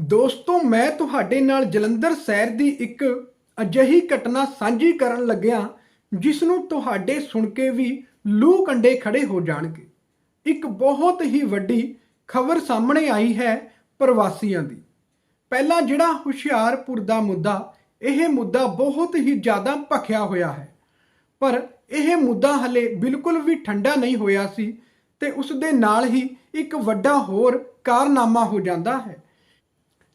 ਦੋਸਤੋ, ਮੈਂ ਤੁਹਾਡੇ ਨਾਲ ਜਲੰਧਰ ਸ਼ਹਿਰ ਦੀ ਇੱਕ ਅਜਿਹੀ ਘਟਨਾ ਸਾਂਝੀ ਕਰਨ ਲੱਗਿਆ ਜਿਸ ਨੂੰ ਤੁਹਾਡੇ ਸੁਣ ਕੇ ਵੀ ਲੂ ਕੰਡੇ ਖੜੇ ਹੋ ਜਾਣਗੇ। ਇੱਕ ਬਹੁਤ ਹੀ ਵੱਡੀ ਖਬਰ ਸਾਹਮਣੇ ਆਈ ਹੈ ਪ੍ਰਵਾਸੀਆਂ ਦੀ। ਪਹਿਲਾਂ ਜਿਹੜਾ ਹੁਸ਼ਿਆਰਪੁਰ ਦਾ ਮੁੱਦਾ, ਇਹ ਮੁੱਦਾ ਬਹੁਤ ਹੀ ਜ਼ਿਆਦਾ ਭਖਿਆ ਹੋਇਆ ਹੈ। ਪਰ ਇਹ ਮੁੱਦਾ ਹਲੇ ਬਿਲਕੁਲ ਵੀ ਠੰਡਾ ਨਹੀਂ ਹੋਇਆ ਸੀ ਤੇ ਉਸ ਦੇ ਨਾਲ ਹੀ ਇੱਕ ਵੱਡਾ ਹੋਰ ਕਾਰਨਾਮਾ ਹੋ ਜਾਂਦਾ ਹੈ।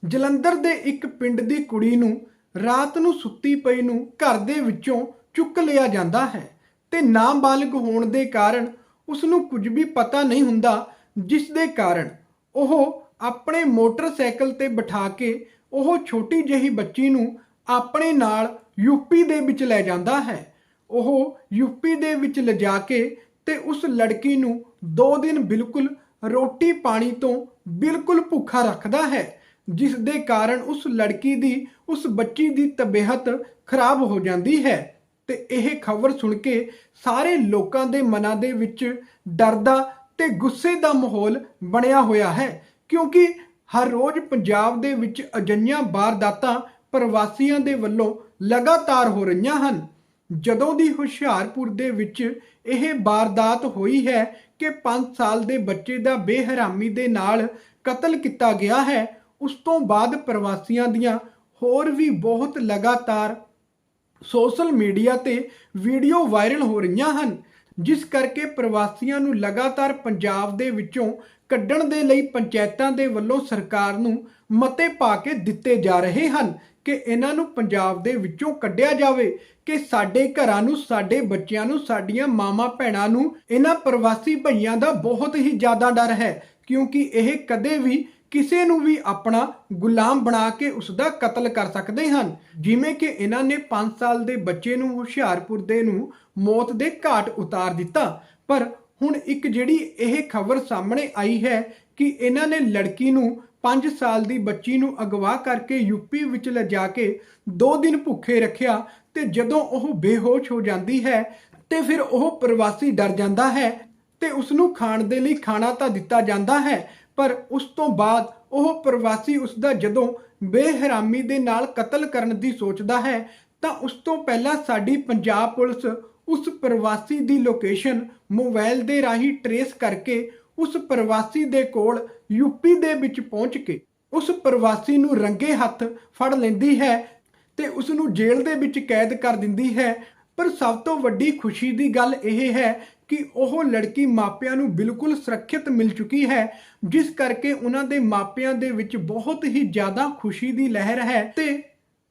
ਜਲੰਧਰ ਦੇ ਇੱਕ ਪਿੰਡ ਦੀ ਕੁੜੀ ਨੂੰ ਰਾਤ ਨੂੰ ਸੁੱਤੀ ਪਈ ਨੂੰ ਘਰ ਦੇ ਵਿੱਚੋਂ ਚੁੱਕ ਲਿਆ ਜਾਂਦਾ ਹੈ ਤੇ ਨਾਬਾਲਗ ਹੋਣ ਦੇ ਕਾਰਨ ਉਸ ਨੂੰ ਕੁਝ ਵੀ ਪਤਾ ਨਹੀਂ ਹੁੰਦਾ, ਜਿਸ ਦੇ ਕਾਰਨ ਉਹ ਆਪਣੇ ਮੋਟਰਸਾਈਕਲ ਤੇ ਬਿਠਾ ਕੇ ਉਹ ਛੋਟੀ ਜਿਹੀ ਬੱਚੀ ਨੂੰ ਆਪਣੇ ਨਾਲ ਯੂਪੀ ਦੇ ਵਿੱਚ ਲੈ ਜਾਂਦਾ ਹੈ। ਉਹ ਯੂਪੀ ਦੇ ਵਿੱਚ ਲਿਜਾ ਕੇ ਤੇ ਉਸ ਲੜਕੀ ਨੂੰ 2 ਦਿਨ ਬਿਲਕੁਲ ਰੋਟੀ ਪਾਣੀ ਤੋਂ ਬਿਲਕੁਲ ਭੁੱਖਾ ਰੱਖਦਾ ਹੈ। ਜਿਸ ਦੇ ਕਾਰਨ ਉਸ ਲੜਕੀ ਦੀ, ਉਸ ਬੱਚੀ ਦੀ ਤਬੀਅਤ ਖਰਾਬ ਹੋ ਜਾਂਦੀ ਹੈ। ਤੇ ਇਹ ਖਬਰ ਸੁਣ ਕੇ ਸਾਰੇ ਲੋਕਾਂ ਦੇ ਮਨਾਂ ਦੇ ਵਿੱਚ ਡਰ ਦਾ ਤੇ ਗੁੱਸੇ ਦਾ ਮਾਹੌਲ ਬਣਿਆ ਹੋਇਆ ਹੈ। ਕਿਉਂਕਿ ਹਰ ਰੋਜ਼ ਪੰਜਾਬ ਦੇ ਵਿੱਚ ਅਜਈਆਂ ਵਾਰਦਾਤਾਂ ਪ੍ਰਵਾਸੀਆਂ ਦੇ ਵੱਲੋਂ ਲਗਾਤਾਰ ਹੋ ਰਹੀਆਂ ਹਨ। ਜਦੋਂ ਦੀ ਹੁਸ਼ਿਆਰਪੁਰ ਦੇ ਵਿੱਚ ਇਹ ਵਾਰਦਾਤ ਹੋਈ ਹੈ ਕਿ 5 ਸਾਲ ਦੇ ਬੱਚੇ ਦਾ ਬੇਹਰਾਮੀ ਦੇ ਨਾਲ ਕਤਲ ਕੀਤਾ ਗਿਆ ਹੈ ਉਸ ਤੋਂ ਬਾਅਦ ਪ੍ਰਵਾਸੀਆਂ ਦੀਆਂ ਹੋਰ ਵੀ ਬਹੁਤ ਲਗਾਤਾਰ ਸੋਸ਼ਲ ਮੀਡੀਆ ਤੇ ਵੀਡੀਓ ਵਾਇਰਲ ਹੋ ਰਹੀਆਂ ਹਨ, ਜਿਸ ਕਰਕੇ ਪ੍ਰਵਾਸੀਆਂ ਨੂੰ ਲਗਾਤਾਰ ਪੰਜਾਬ ਦੇ ਵਿੱਚੋਂ ਕੱਢਣ ਦੇ ਲਈ ਪੰਚਾਇਤਾਂ ਦੇ ਵੱਲੋਂ ਸਰਕਾਰ ਨੂੰ ਮਤੇ ਪਾ ਕੇ ਦਿੱਤੇ ਜਾ ਰਹੇ ਹਨ ਕਿ ਇਹਨਾਂ ਨੂੰ ਪੰਜਾਬ ਦੇ ਵਿੱਚੋਂ ਕੱਢਿਆ ਜਾਵੇ ਕਿ ਸਾਡੇ ਘਰਾਂ ਨੂੰ, ਸਾਡੇ ਬੱਚਿਆਂ ਨੂੰ, ਸਾਡੀਆਂ ਮਾਮਾ ਭੈਣਾਂ ਨੂੰ ਇਹਨਾਂ ਪ੍ਰਵਾਸੀ ਭਈਆਂ ਦਾ ਬਹੁਤ ਹੀ ਜ਼ਿਆਦਾ ਡਰ ਹੈ, ਕਿਉਂਕਿ ਇਹ ਕਦੇ ਵੀ ਕਿਸੇ ਨੂੰ ਵੀ ਆਪਣਾ ਗੁਲਾਮ ਬਣਾ ਕੇ ਉਸ ਦਾ ਕਤਲ ਕਰ ਸਕਦੇ ਹਨ। ਜਿਵੇਂ ਕਿ ਇਹਨਾਂ ਨੇ 5 ਸਾਲ ਦੇ ਬੱਚੇ ਨੂੰ ਹੁਸ਼ਿਆਰਪੁਰ ਦੇ ਨੂੰ ਮੌਤ ਦੇ ਘਾਟ ਉਤਾਰ ਦਿੱਤਾ। ਪਰ ਹੁਣ ਇੱਕ ਜਿਹੜੀ ਇਹ ਖਬਰ ਸਾਹਮਣੇ ਆਈ ਹੈ ਕਿ ਇਹਨਾਂ ਨੇ ਲੜਕੀ ਨੂੰ 5 ਸਾਲ ਦੀ ਬੱਚੀ ਨੂੰ ਅਗਵਾ ਕਰਕੇ ਯੂਪੀ ਵਿੱਚ ਲਿਜਾ ਕੇ 2 ਦਿਨ ਭੁੱਖੇ ਰੱਖਿਆ ਤੇ ਜਦੋਂ ਉਹ ਬੇਹੋਸ਼ ਹੋ ਜਾਂਦੀ ਹੈ ਤੇ ਫਿਰ ਉਹ ਪ੍ਰਵਾਸੀ ਡਰ ਜਾਂਦਾ ਹੈ ਤੇ ਉਸ ਨੂੰ ਖਾਣ ਦੇ ਲਈ ਖਾਣਾ ਤਾਂ ਦਿੱਤਾ ਜਾਂਦਾ ਹੈ ਪਰ ਉਸ ਤੋਂ ਬਾਅਦ ਉਹ ਪ੍ਰਵਾਸੀ ਉਸ ਦਾ ਜਦੋਂ ਬੇਹਰਾਮੀ ਦੇ ਨਾਲ ਕਤਲ ਕਰਨ ਦੀ ਸੋਚਦਾ ਹੈ, ਤਾਂ ਉਸ ਤੋਂ ਪਹਿਲਾਂ ਸਾਡੀ ਪੰਜਾਬ ਪੁਲਿਸ ਉਸ ਪ੍ਰਵਾਸੀ ਦੀ ਲੋਕੇਸ਼ਨ ਮੋਬਾਈਲ ਦੇ ਰਾਹੀਂ ਟਰੇਸ ਕਰਕੇ ਉਸ ਪ੍ਰਵਾਸੀ ਦੇ ਕੋਲ ਯੂਪੀ ਦੇ ਵਿੱਚ ਪਹੁੰਚ ਕੇ ਉਸ ਪ੍ਰਵਾਸੀ ਨੂੰ ਰੰਗੇ ਹੱਥ ਫੜ ਲੈਂਦੀ ਹੈ ਤੇ ਉਸ ਨੂੰ ਜੇਲ੍ਹ ਦੇ ਵਿੱਚ ਕੈਦ ਕਰ ਦਿੰਦੀ ਹੈ। ਪਰ ਸਭ ਤੋਂ ਵੱਡੀ ਖੁਸ਼ੀ ਦੀ ਗੱਲ ਇਹ ਹੈ ਕਿ ਉਹ ਲੜਕੀ ਮਾਪਿਆਂ ਨੂੰ ਬਿਲਕੁਲ ਸੁਰੱਖਿਅਤ ਮਿਲ ਚੁੱਕੀ ਹੈ, ਜਿਸ ਕਰਕੇ ਉਹਨਾਂ ਦੇ ਮਾਪਿਆਂ ਦੇ ਵਿੱਚ ਬਹੁਤ ਹੀ ਜ਼ਿਆਦਾ ਖੁਸ਼ੀ ਦੀ ਲਹਿਰ ਹੈ ਤੇ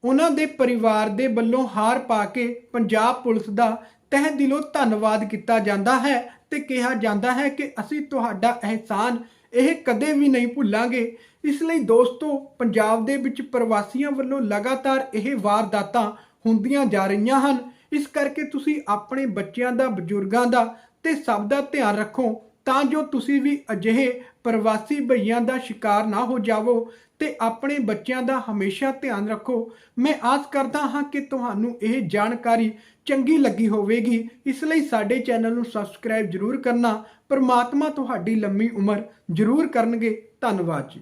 ਉਹਨਾਂ ਦੇ ਪਰਿਵਾਰ ਦੇ ਵੱਲੋਂ ਹਾਰ ਪਾ ਕੇ ਪੰਜਾਬ ਪੁਲਿਸ ਦਾ ਤਹਿ ਦਿਲੋਂ ਧੰਨਵਾਦ ਕੀਤਾ ਜਾਂਦਾ ਹੈ ਤੇ ਕਿਹਾ ਜਾਂਦਾ ਹੈ ਕਿ ਅਸੀਂ ਤੁਹਾਡਾ ਅਹਿਸਾਨ ਇਹ ਕਦੇ ਵੀ ਨਹੀਂ ਭੁੱਲਾਂਗੇ। ਇਸ ਲਈ ਦੋਸਤੋ, ਪੰਜਾਬ ਦੇ ਵਿੱਚ ਪ੍ਰਵਾਸੀਆਂ ਵੱਲੋਂ ਲਗਾਤਾਰ ਇਹ ਵਾਰਦਾਤਾਂ ਹੁੰਦੀਆਂ ਜਾ ਰਹੀਆਂ ਹਨ। ਇਸ ਕਰਕੇ ਤੁਸੀਂ ਆਪਣੇ ਬੱਚਿਆਂ ਦਾ, ਬਜ਼ੁਰਗਾਂ ਦਾ ਤੇ ਸਭ ਦਾ ਧਿਆਨ ਰੱਖੋ, ਤਾਂ ਜੋ ਤੁਸੀਂ ਵੀ ਅਜਿਹੇ ਪ੍ਰਵਾਸੀ ਭਈਆਂ ਦਾ ਸ਼ਿਕਾਰ ਨਾ ਹੋ ਜਾਵੋ ਤੇ ਆਪਣੇ ਬੱਚਿਆਂ ਦਾ ਹਮੇਸ਼ਾ ਧਿਆਨ ਰੱਖੋ। ਮੈਂ ਆਸ ਕਰਦਾ ਹਾਂ ਕਿ ਤੁਹਾਨੂੰ ਇਹ ਜਾਣਕਾਰੀ ਚੰਗੀ ਲੱਗੀ ਹੋਵੇਗੀ। ਇਸ ਲਈ ਸਾਡੇ ਚੈਨਲ ਨੂੰ ਸਬਸਕ੍ਰਾਈਬ ਜ਼ਰੂਰ ਕਰਨਾ। ਪਰਮਾਤਮਾ ਤੁਹਾਡੀ ਲੰਮੀ ਉਮਰ ਜ਼ਰੂਰ ਕਰਨਗੇ। ਧੰਨਵਾਦ ਜੀ।